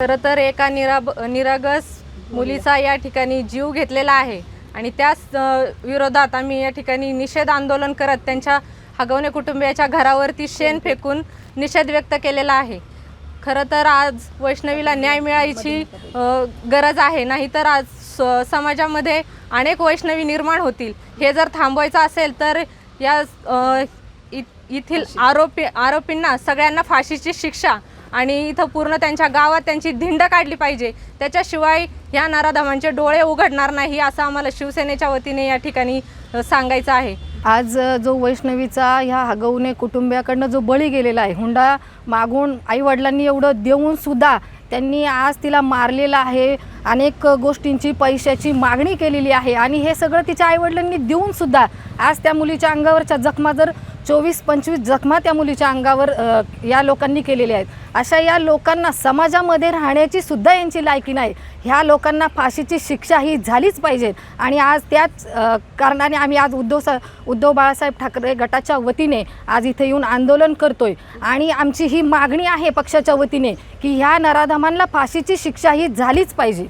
खरं तर एका निराब निरागस मुलीचा या ठिकाणी जीव घेतलेला आहे आणि त्याच विरोधात आम्ही या ठिकाणी निषेध आंदोलन करत त्यांच्या हगवणे कुटुंबियाच्या घरावरती शेण फेकून निषेध व्यक्त केलेला आहे. खरं तर आज वैष्णवीला न्याय मिळायची गरज आहे. नाहीतर आज स- समाजामध्ये अनेक वैष्णवी निर्माण होतील. हे जर थांबवायचं असेल तर या इ- येथील आरोपी आरोपींना सगळ्यांना फाशीची शिक्षा आणि इथं पूर्ण त्यांच्या गावात त्यांची धिंड काढली पाहिजे. त्याच्याशिवाय ह्या नराधमांचे डोळे उघडणार नाही असं आम्हाला शिवसेनेच्या वतीने या ठिकाणी सांगायचं आहे. आज जो वैष्णवीचा ह्या हगवणे कुटुंबियाकडनं जो बळी गेलेला आहे हुंडा मागून आईवडिलांनी एवढं देऊन सुद्धा त्यांनी आज तिला मारलेलं आहे. अनेक गोष्टींची पैशाची मागणी केलेली आहे. आणि हे सगळं तिच्या आईवडिलांनी देऊनसुद्धा आज त्या मुलीच्या अंगावरच्या जखमा जर चोवीस पंचवीस जखमा त्या मुलीच्या अंगावर या लोकांनी केलेल्या आहेत. अशा या लोकांना समाजामध्ये राहण्याची सुद्धा यांची लायकी नाही. ह्या लोकांना फाशीची शिक्षा ही झालीच पाहिजे. आणि आज त्याच कारणाने आम्ही आज उद्धव सा उद्धव बाळासाहेब ठाकरे गटाच्या वतीने आज इथे येऊन आंदोलन करतोय. आणि आमची ही मागणी आहे पक्षाच्या वतीने की ह्या नराधमांना फाशीची शिक्षा ही झालीच पाहिजे.